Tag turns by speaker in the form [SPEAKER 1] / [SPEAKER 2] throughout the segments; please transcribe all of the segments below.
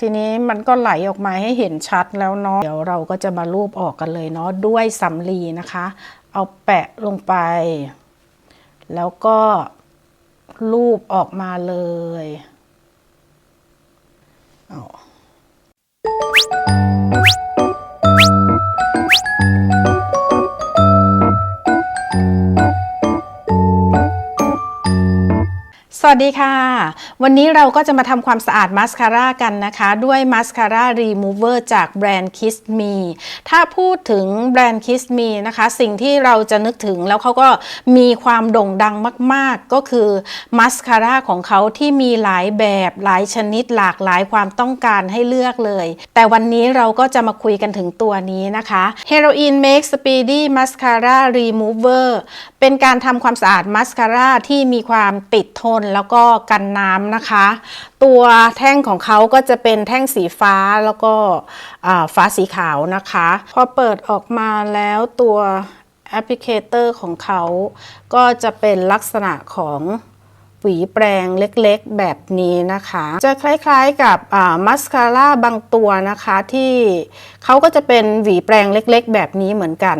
[SPEAKER 1] ทีนี้มันก็ไหลออกมาให้เห็นชัดแล้วเนาะเดี๋ยวเราก็จะมารูปออกกันเลยเนาะด้วยสำลีนะคะ เอาแปะลงไป แล้วก็รูปออกมาเลย สวัสดีค่ะ วันนี้เราก็จะมาทำความสะอาดมาสคาร่ากันนะคะ ด้วยมาสคาร่ารีมูเวอร์จากแบรนด์ Kiss Me ถ้าพูดถึงแบรนด์ Kiss Me นะคะ สิ่งที่เราจะนึกถึงแล้วเขาก็มีความโด่งดังมาก ๆ ก็คือมาสคาร่าของเขาที่มีหลายแบบหลายชนิดหลากหลายความต้องการให้เลือกเลย แต่วันนี้เราก็จะมาคุยกันถึงตัวนี้นะคะ Heroin Make Speedy Mascara Remover เป็นการทำความสะอาดมาสคาร่าที่มีความติดทนแล้วก็กันน้ำนะคะ ตัวแท่งของเขาก็จะเป็นแท่งสีฟ้าแล้วก็ฟ้าสีขาวนะคะ พอเปิดออกมาแล้วตัวแอปพลิเคเตอร์ของเขาก็จะเป็นลักษณะของหวีแปรงเล็กๆแบบนี้นะคะ จะคล้ายๆกับมัสคาร่าบางตัวนะคะที่เขาก็จะเป็นหวีแปรงเล็กๆ แบบนี้เหมือนกัน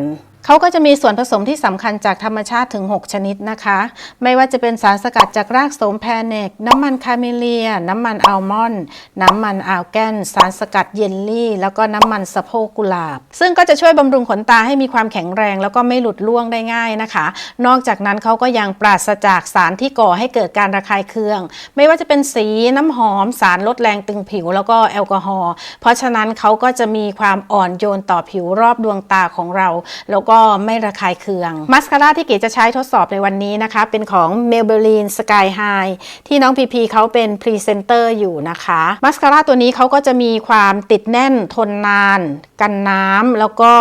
[SPEAKER 1] เขาก็จะมีส่วนผสมที่สำคัญจากธรรมชาติถึง 6 ชนิดนะคะ ไม่ว่าจะเป็นสารสกัดจากรากโสมแพเนก น้ำมันคาเมเลีย น้ำมันอัลมอนด์ น้ำมันอัลแกน สารสกัดเยลลี่ แล้วก็น้ำมันสะโพกกุหลาบ ซึ่งก็จะช่วยบำรุงขนตาให้มีความแข็งแรง แล้วก็ไม่หลุดร่วงได้ง่ายนะคะ นอกจากนั้นเขาก็ยังปราศจากสารที่ก่อให้เกิดการระคายเคือง ไม่ว่าจะเป็นสีน้ำหอม สารลดแรงตึงผิว แล้วก็แอลกอฮอล์ เพราะฉะนั้นเขาก็จะมีความอ่อนโยนต่อผิวรอบดวงตาของเรา แล้วก็ไม่ระคายเคืองมาสคาร่าที่เก๋จะใช้ทดสอบในวันนี้นะคะ เป็นของ Maybelline Sky High ที่น้องพีพีเขาเป็นพรีเซนเตอร์อยู่นะคะมาสคาร่าตัวนี้เขาก็จะมีความติดแน่นทนนาน กันน้ำแล้วก็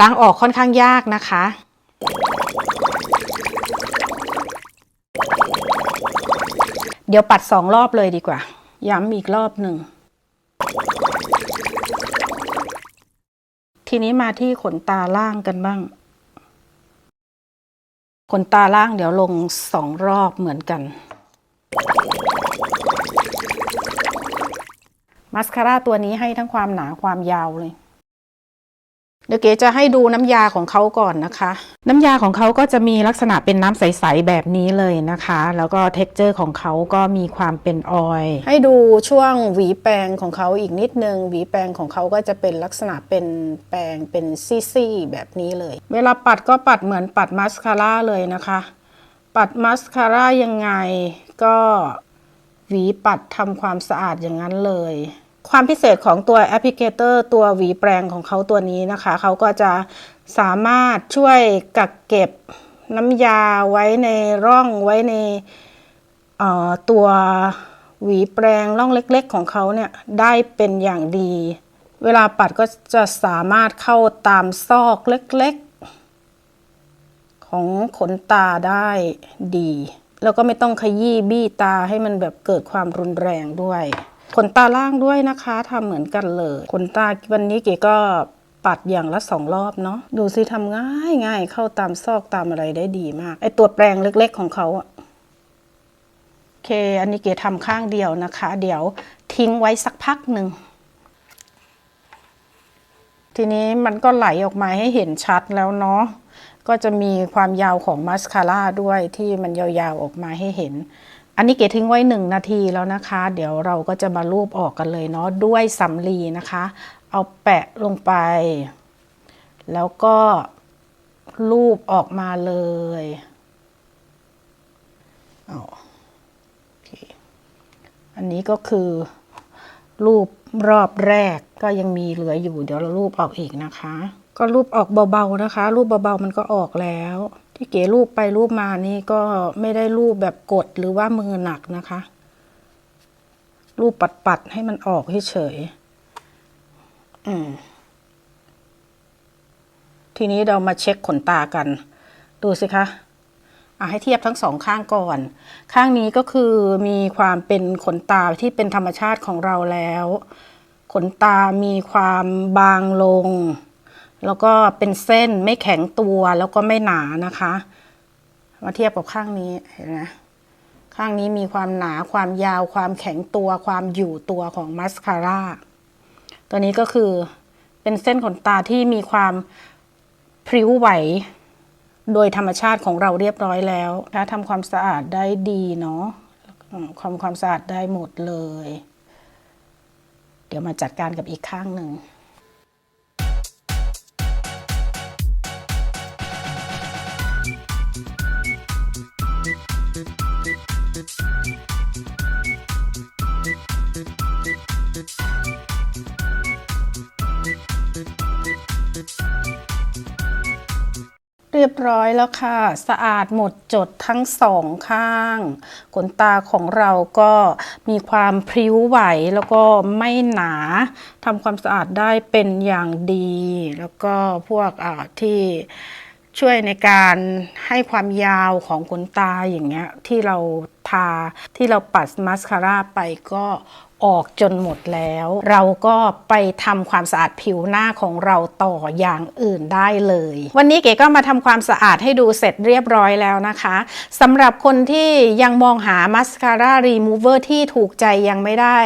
[SPEAKER 1] ล้างออกค่อนข้างยากนะคะเดี๋ยวปัดสองรอบเลยดีกว่า ย้ำอีกรอบหนึ่ง ทีนี้มาที่ขนตาล่างกันบ้าง ขนตาล่างเดี๋ยวลงสองรอบเหมือนกันมาสคาร่าตัวนี้ให้ทั้งความหนาความยาวเลย เดี๋ยวเก๋จะให้ดูน้ำยาของเขาก่อนนะคะ น้ำยาของเขาก็จะมีลักษณะเป็นน้ำใส ๆ แบบนี้เลยนะคะ แล้วก็เท็กเจอร์ของเขาก็มีความเป็นออยให้ดูช่วงหวีแปรงของเขาอีกนิดนึง หวีแปรงของเขาก็จะเป็นลักษณะเป็นแปรงเป็นซี่ๆแบบนี้เลย เวลาปัดก็ปัดเหมือนปัดมาสคาร่าเลยนะคะ ปัดมาสคาร่ายังไงก็หวีปัดทำความสะอาดอย่างนั้นเลย ความพิเศษของตัวแอปพลิเคเตอร์ตัวหวีแปรงของเขาตัวนี้นะคะ เขาก็จะสามารถช่วยกักเก็บน้ำยาไว้ในร่องไว้ในตัวหวีแปรงร่องเล็ก ๆ ของเขาเนี่ยได้เป็นอย่างดี เวลาปัดก็จะสามารถเข้าตามซอกเล็ก ๆ ของขนตาได้ดี แล้วก็ไม่ต้องขยี้บี้ตาให้มันแบบเกิดความรุนแรงด้วย ขนตาล่างด้วยนะคะทำเหมือนกันเลยขนตาวันนี้เก๋ก็ปัดอย่างละสองรอบเนาะดูสิทำง่ายง่ายเข้าตามซอกตามอะไรได้ดีมากไอตัวแปรงเล็กๆของเขาอะโอเค อันนี้เก๋ทำข้างเดียวนะคะ เดี๋ยวทิ้งไว้สักพักหนึ่งทีนี้มันก็ไหลออกมาให้เห็นชัดแล้วเนาะก็จะมีความยาวของมาสคาร่าด้วยที่มันยาวๆออกมาให้เห็น อันนี้เก๋ทิ้งไว้หนึ่งนาทีแล้วนะคะ เดี๋ยวเราก็จะมารูปออกกันเลยเนาะด้วยสำลีนะคะ เอาแปะลงไป แล้วก็รูปออกมาเลยเอาโออันนี้ก็คือรูปรอบแรกก็ยังมีเหลืออยู่ เดี๋ยวเรารูปออกอีกนะคะ ก็รูปออกเบาๆนะคะ รูปเบาๆมันก็ออกแล้ว ที่เก๋รูปไปรูปมานี่ก็ไม่ได้รูปแบบกดหรือว่ามือหนักนะคะ รูปปัดๆให้มันออกเฉยอืมทีนี้เรามาเช็คขนตากัน ดูสิคะอะให้เทียบทั้งสองข้างก่อน ข้างนี้ก็คือมีความเป็นขนตาที่เป็นธรรมชาติของเราแล้ว ขนตามีความบางลง แล้วก็เป็นเส้นไม่แข็งตัวแล้วก็ไม่หนานะคะ มาเทียบกับข้างนี้เห็นไหมข้างนี้มีความหนาความยาวความแข็งตัว ความอยู่ตัวของมัสคาร่าตัวนี้ก็คือเป็นเส้นขนตาที่มีความพริ้วไหว โดยธรรมชาติของเราเรียบร้อยแล้วถ้าทำความสะอาดได้ดีเนาะความความสะอาดได้หมดเลย เดี๋ยวมาจัดการกับอีกข้างหนึ่ง เรียบร้อยแล้วค่ะ สะอาดหมดจดทั้งสองข้าง ขนตาของเราก็มีความพริ้วไหวแล้วก็ไม่หนาทำความสะอาดได้เป็นอย่างดี แล้วก็พวกที่ช่วยในการให้ความยาวของขนตาอย่างเงี้ยที่เราทาที่เราปัดมาสคาร่าไปก็ ออกจนหมดแล้ว เราก็ไปทำความสะอาดผิวหน้าของเราต่ออย่างอื่นได้เลย วันนี้เก๋ก็มาทำความสะอาดให้ดูเสร็จเรียบร้อยแล้วนะคะสำหรับคนที่ยังมองหามาสคาร่ารีมูเวอร์ที่ถูกใจยังไม่ได้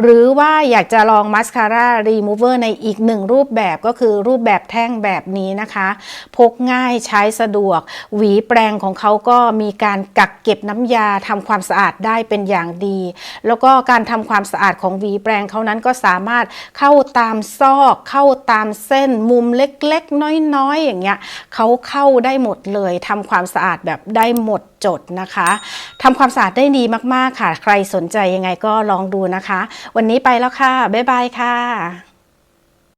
[SPEAKER 1] หรือว่าอยากจะลองมาสคาร่ารีมูเวอร์ในอีกหนึ่งรูปแบบก็คือรูปแบบแท่งแบบนี้นะคะ พกง่ายใช้สะดวก หวีแปรงของเขาก็มีการกักเก็บน้ำยาทำความสะอาดได้เป็นอย่างดี แล้วก็การทำความสะอาดอาดของหวีแปรงเขานั้นก็สามารถเข้าตามซอกเข้าตามเส้นมุมเล็กๆ น้อยๆ อย่างเงี้ยเขาเข้าได้หมดเลยทำความสะอาดแบบได้หมดจดนะคะทำความสะอาดได้ดีมากๆค่ะ ใครสนใจยังไงก็ลองดูนะคะ วันนี้ไปแล้วค่ะ บ๊ายบายค่ะ